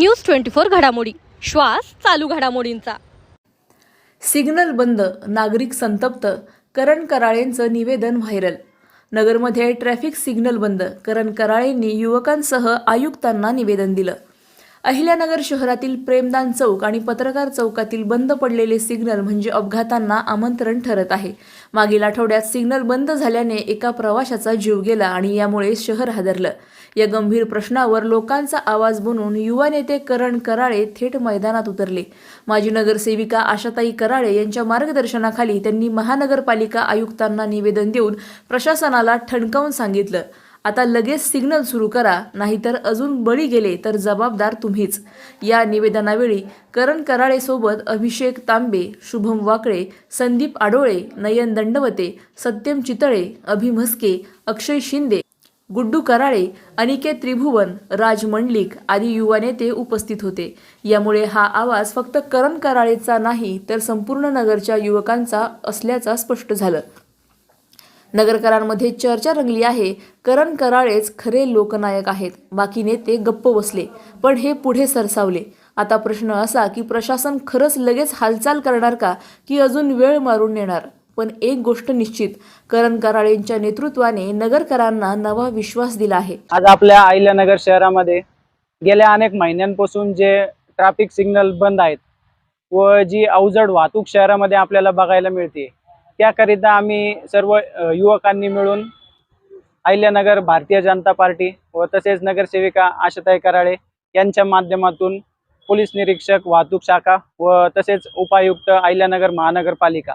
News twenty four घडामोडी. श्वास चालू घडामोडींचा. सिग्नल बंद नागरिक संतप्त करण कराळेंचं निवेदन व्हायरल. नगरमध्ये ट्रॅफिक सिग्नल बंद करण कराळेंनी युवकांसह आयुक्तांना निवेदन दिलं. अहिल्यानगर शहरातील प्रेमदान चौक आणि पत्रकार चौकातील बंद पडलेले सिग्नल म्हणजे अपघातांना आमंत्रण ठरत आहे. मागील आठवड्यात सिग्नल बंद झाल्याने एका प्रवाशाचा जीव गेला आणि यामुळे शहर हादरलं. या गंभीर प्रश्नावर लोकांचा आवाज बनून युवा नेते करण कराळे थेट मैदानात उतरले. माजी नगरसेविका आशाताई कराळे यांच्या मार्गदर्शनाखाली त्यांनी महानगरपालिका आयुक्तांना निवेदन देऊन प्रशासनाला ठणकावून सांगितलं. आता लगेच सिग्नल सुरू करा नाहीतर अजून बळी गेले तर जबाबदार तुम्हीच. या निवेदनावेळी करण कराळेसोबत अभिषेक तांबे शुभम वाकळे संदीप आडोळे नयन दंडवते सत्यम चितळे अभि म्हस्के अक्षय शिंदे गुड्डू कराळे अनिकेत त्रिभुवन राज मंडलिक आदी युवा नेते उपस्थित होते. यामुळे हा आवाज फक्त करण कराळेचा नाही तर संपूर्ण नगरच्या युवकांचा असल्याचा स्पष्ट झालं. नगरकरांमध्ये चर्चा रंगली आहे. करण कराळेच खरे लोकनायक आहेत. बाकी नेते गप्प बसले पण हे पुढे सरसावले. आता प्रश्न असा की प्रशासन खरंच लगेच हालचाल करणार का की अजून वेळ मारून नेणार? पण एक गोष्ट निश्चित करण कराळेंच्या नेतृत्वाने नगरकरांना नवा विश्वास दिला आहे. आज आपल्या अहिल्यानगर शहरामध्ये गेल्या अनेक महिन्यांपासून जे ट्रॅफिक सिग्नल बंद आहेत व जी अवजड वाहतूक शहरामध्ये आपल्याला बघायला मिळते त्याकरिता आम्ही सर्व युवकांनी मिळून अहिल्यानगर भारतीय जनता पार्टी व तसेच नगरसेविका आशाताई कराळे यांच्या माध्यमातून पोलीस निरीक्षक वाहतूक शाखा व तसेच उपायुक्त अहिल्यानगर महानगरपालिका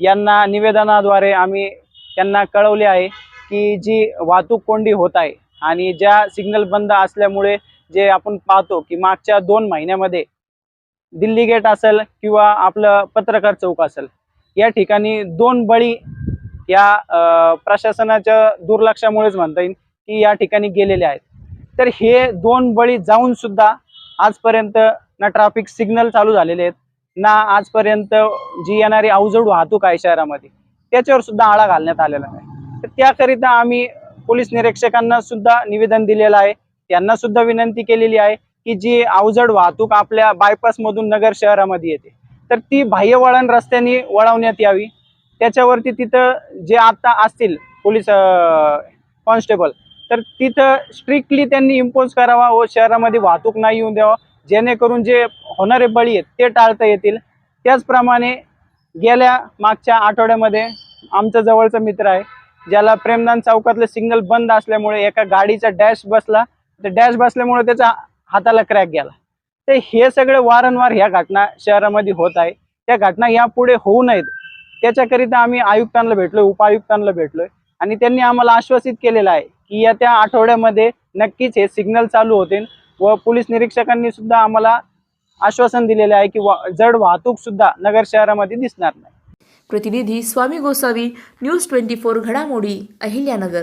यांना निवेदनाद्वारे आम्ही त्यांना कळवले आहे की जी वाहतूक कोंडी होत आहे आणि ज्या सिग्नल बंद असल्यामुळे जे आपण पाहतो की मागच्या दोन महिन्यामध्ये दिल्ली गेट असेल किंवा आपलं पत्रकार चौक असेल या ठिकाणी दोन बळी या प्रशासनाच्या दुर्लक्षामुळेच म्हणता येईल की या ठिकाणी गेलेले आहेत. तर हे दोन बळी जाऊन सुद्धा आजपर्यंत ना ट्रॅफिक सिग्नल चालू झालेले आहेत ना आजपर्यंत जी येणारी अवजड वाहतूक आहे शहरामध्ये त्याच्यावर सुद्धा आळा घालण्यात आलेला नाही. तर त्याकरिता आम्ही पोलीस निरीक्षकांना सुद्धा निवेदन दिलेलं आहे. त्यांना सुद्धा विनंती केलेली आहे की जी अवजड वाहतूक आपल्या बायपास मधून नगर शहरामध्ये येते तर ती बाह्य वळण रस्त्याने वळवण्यात यावी. त्याच्यावरती तिथं जे आता असतील पोलीस कॉन्स्टेबल तर तिथं स्ट्रिक्टली त्यांनी इम्पोज करावा व शहरामध्ये वाहतूक नाही येऊन द्यावा. जेणेकरून जे होणारे बळी आहेत ते टाळता येतील. त्याचप्रमाणे गेल्या मागच्या आठवड्यामध्ये आमचा जवळचा मित्र आहे ज्याला प्रेमदान चौकातलं सिग्नल बंद असल्यामुळे एका गाडीचा डॅश बसला. तर डॅश बसल्यामुळे त्याच्या हाताला क्रॅक गेला. तर हे सगळे वारंवार ह्या घटना शहरामध्ये होत आहे. त्या घटना यापुढे होऊ नयेत. त्याच्याकरिता आम्ही आयुक्तांना भेटलोय उपायुक्तांना भेटलोय. आणि त्यांनी आम्हाला आश्वासित केलेलं आहे की येत्या आठवड्यामध्ये नक्कीच हे सिग्नल चालू होतील व पोलीस निरीक्षकांनी सुद्धा आम्हाला आश्वासन दिलेले आहे की जड वाहतूक सुद्धा नगर शहरामध्ये दिसणार नाही. प्रतिनिधी Swami Gosavi news twenty four घडामोडी अहिल्यानगर.